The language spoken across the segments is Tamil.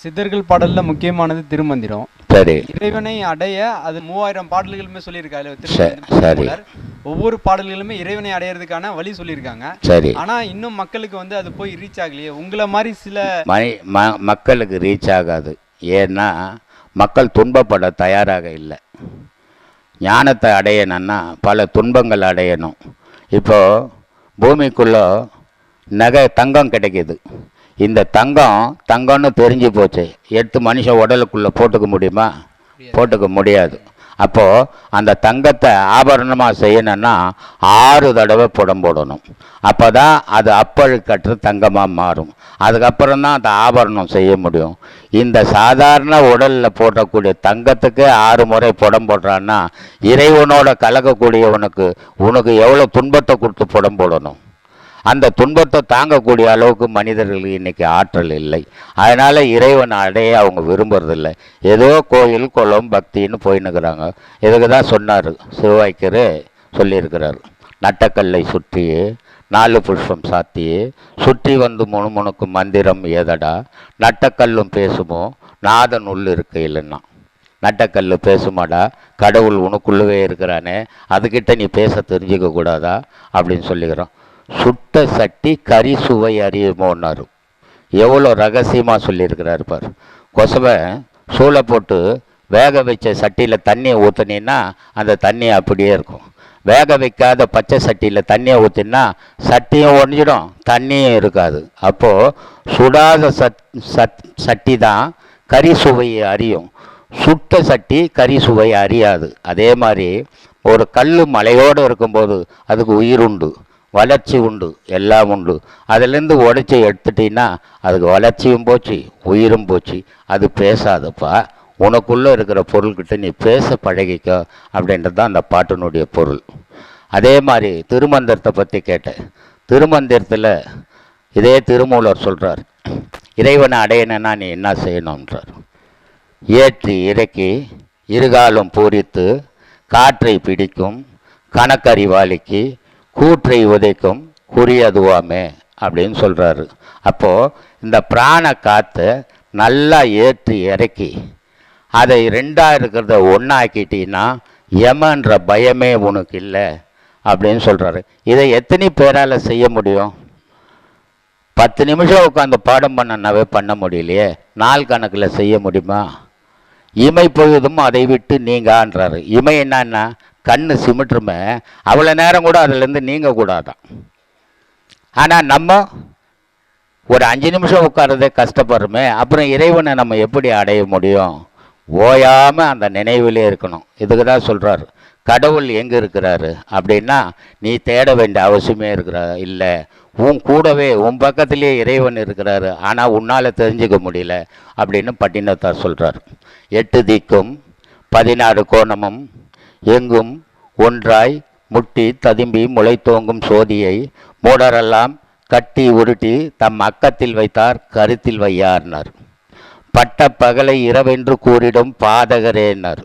சித்தர்கள் பாடல்ல முக்கியமானது திருமந்திரம். சரி. இறைவனை அடைய அது மூவாயிரம் பாடல்களுமே சொல்லியிருக்காரு. ஒவ்வொரு பாடல்களுமே இறைவனை அடையறதுக்கான வழி சொல்லியிருக்காங்க. சரி. ஆனா இன்னும் மக்களுக்கு வந்து அது போய் ரீச் ஆகலையே. உங்களை மாதிரி சில மக்களுக்கு ரீச் ஆகாது. ஏன்னா மக்கள் துன்பப்பட தயாராக இல்லை. ஞானத்தை அடையணும்னா பல துன்பங்கள் அடையணும். இப்போ பூமிக்குள்ளே நகை தங்கம் கிடைக்கிது. இந்த தங்கம் தங்கம்னு தெரிஞ்சு போச்சு. எடுத்து மனுஷன் உடலுக்குள்ளே போட்டுக்க முடியுமா? போட்டுக்க முடியாது. அப்போது அந்த தங்கத்தை ஆபரணமாக செய்யணும்னா ஆறு தடவை புடம் போடணும். அப்போ தான் அது அப்பழுக்கற்று தங்கமாக மாறும். அதுக்கப்புறம் தான் அந்த ஆபரணம் செய்ய முடியும். இந்த சாதாரண உடலில் போடக்கூடிய தங்கத்துக்கு ஆறு முறை புடம் போடுறான்னா இறைவனோட கலக்கக்கூடியவனுக்கு உனக்கு எவ்வளோ துன்பத்தை கொடுத்து புடம் போடணும்? அந்த துன்பத்தை தாங்கக்கூடிய அளவுக்கு மனிதர்களுக்கு இன்னைக்கு ஆற்றல் இல்லை. அதனால் இறைவன் அடைய அவங்க விரும்புறதில்ல. ஏதோ கோயில் குளம் பக்தின்னு போயின்னுக்கிறாங்க. இதுக்கு தான் சொன்னார். சிறுவாய்க்கரு சொல்லியிருக்கிறார். நட்டக்கல்லை சுற்றி நாலு புஷ்பம் சாத்தி சுற்றி வந்து முணுமுணுக்கு மந்திரம் ஏதடா? நட்டக்கல்லும் பேசுமோ? நாதன் உள் இருக்கையில்லைன்னா. நட்டக்கல் பேசுமாடா? கடவுள் உனக்குள்ளவே இருக்கிறானே. அதுக்கிட்ட நீ பேச தெரிஞ்சிக்க கூடாதா அப்படின்னு சொல்லிக்கிறோம். சுட்ட சட்டி கறி சுவை அறியுமோன்னாரு. எவ்வளோ ரகசியமாக சொல்லியிருக்கிறாரு பார். கொசவை சூளை போட்டு வேக வச்ச சட்டியில் தண்ணியை ஊற்றுனீன்னா அந்த தண்ணி அப்படியே இருக்கும். வேக வைக்காத பச்சை சட்டியில் தண்ணியை ஊற்றினா சட்டியும் ஒழிஞ்சிடும் தண்ணியும் இருக்காது. அப்போது சுடாத சட் சட் சட்டி தான் கறி சுவையை அறியும். சுட்ட சட்டி கறி சுவையை அறியாது. அதே மாதிரி ஒரு கல் மலையோடு இருக்கும்போது அதுக்கு உயிர் உண்டு வளர்ச்சி உண்டு எல்லாம் உண்டு. அதுலேருந்து உடைச்சி எடுத்துட்டீங்கன்னா அதுக்கு வளர்ச்சியும் போச்சு உயிரும் போச்சு. அது பேசாதப்பா. உனக்குள்ளே இருக்கிற பொருள்கிட்ட நீ பேச பழகிக்கோ அப்படின்றது தான் அந்த பாட்டினுடைய பொருள். அதே மாதிரி திருமந்திரத்தை பற்றி கேட்டேன். திருமந்திரத்தில் இதே திருமூலர் சொல்கிறார் இறைவனை அடையணுன்னா நீ என்ன செய்யணுன்றார் ஏற்றி இறக்கி இருகாலும் பூரித்து காற்றை பிடிக்கும் கணக்கறிவாளிக்கு கூற்றை உதைக்கும் குறியதுவாமே அப்படின்னு சொல்கிறாரு அப்போது இந்த பிராண காற்றை நல்லா ஏற்றி இறக்கி அதை ரெண்டாக இருக்கிறத ஒன்றாக்கிட்டீங்கன்னா யமன்ற பயமே உனக்கு இல்லை அப்படின்னு சொல்கிறாரு இதை எத்தனை பேரால் செய்ய முடியும்? பத்து நிமிஷம் உட்காந்து பாடம் பண்ணனாவே பண்ண முடியலையே. நாள் கணக்கில் செய்ய முடியுமா? இமை பொழுதும் அதை விட்டு நீங்கான்றாரு. இமை என்னன்னா கண்ணு சிமிட்டுருமே அவ்வளோ நேரம் கூட அதுலேருந்து நீங்கக்கூடாதான் ஆனால் நம்ம ஒரு அஞ்சு நிமிஷம் உட்கார்றதே கஷ்டப்படுறோமே அப்புறம் இறைவனை நம்ம எப்படி அடைய முடியும்? ஓயாமல் அந்த நினைவிலே இருக்கணும். இதுக்கு தான் சொல்கிறாரு கடவுள் எங்கே இருக்கிறாரு? அப்படின்னா நீ தேட வேண்டிய அவசியமே இருக்கிறா இல்லை. உன் கூடவே உன் பக்கத்திலே இறைவன் இருக்கிறாரு. ஆனால் உன்னால் தெரிஞ்சுக்க முடியல அப்படின்னு பட்டினத்தார் சொல்கிறார் எட்டு திக்கும் பதினாறு கோணமும் எங்கும் ஒன்றாய் முட்டி ததும்பி முளைத்தோங்கும் சோதியை மூடரெல்லாம் கட்டி உருட்டி தம் அக்கத்தில் வைத்தார் கருத்தில் வையார்னர். பட்ட பகலை இரவென்று கூறிடும் பாதகரேனர்.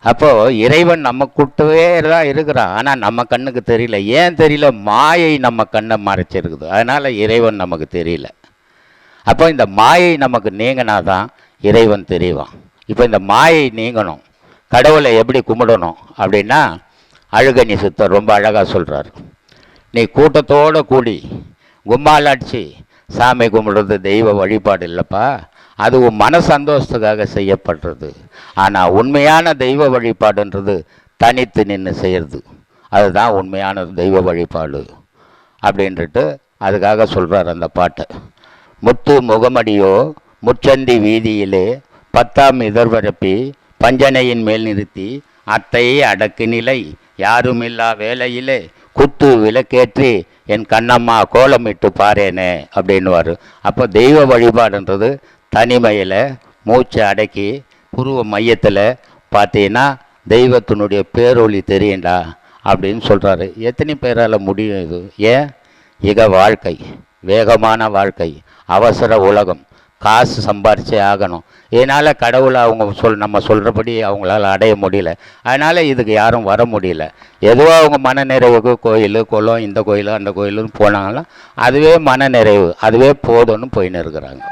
அப்போ இறைவன் நம்ம கூட்டவே தான் இருக்கிறான். ஆனால் நம்ம கண்ணுக்கு தெரியல. ஏன் தெரியல? மாயை நம்ம கண்ணை மறைச்சிருக்குது. அதனால் இறைவன் நமக்கு தெரியல. அப்போ இந்த மாயை நமக்கு நீங்கினாதான் இறைவன் தெரியவான். இப்போ இந்த மாயை நீங்கணும். கடவுளை எப்படி கும்பிடணும் அப்படின்னா அழுகணி சித்தர் ரொம்ப அழகாக சொல்கிறார் நீ கூட்டத்தோடு கூடி கும்மாலாட்சி சாமி கும்பிடுறது தெய்வ வழிபாடு இல்லைப்பா. அது உன் மன சந்தோஷத்துக்காக செய்யப்படுறது. ஆனால் உண்மையான தெய்வ வழிபாடுன்றது தனித்து நின்று செய்கிறது அதுதான் உண்மையான தெய்வ வழிபாடு அப்படின்ட்டு அதுக்காக சொல்கிறார் அந்த பாட்டை. முத்து முகமடியோ முச்சந்தி வீதியிலே பத்தாம் இதழ்வரப்பி பஞ்சனையின் மேல் நிறுத்தி அத்தையை அடக்கு நிலை யாருமில்லா வேலையிலே குத்து விளக்கேற்றி என் கண்ணம்மா கோலமிட்டு பாரேனே அப்படின்னுவார். அப்போ தெய்வ வழிபாடுன்றது தனிமையில் மூச்சை அடக்கி புருவ மையத்தில் பார்த்தீங்கன்னா தெய்வத்தினுடைய பேரொளி தெரியண்டா அப்படின்னு சொல்கிறாரு எத்தனை பேரால் முடியும் இது? ஏன்? இக வாழ்க்கை வேகமான வாழ்க்கை அவசர உலகம். காசு சம்பாரிச்சே ஆகணும். இதனால் கடவுளை அவங்க சொல் நம்ம சொல்கிறபடி அவங்களால அடைய முடியல. அதனால் இதுக்கு யாரும் வர முடியல. எதுவோ அவங்க மன நிறைவுக்கு கோயில் குளம் இந்த கோயில் அந்த கோயிலுன்னு போனாங்கன்னா அதுவே மன நிறைவு அதுவே போதும்னு போயின்னு இருக்கிறாங்க.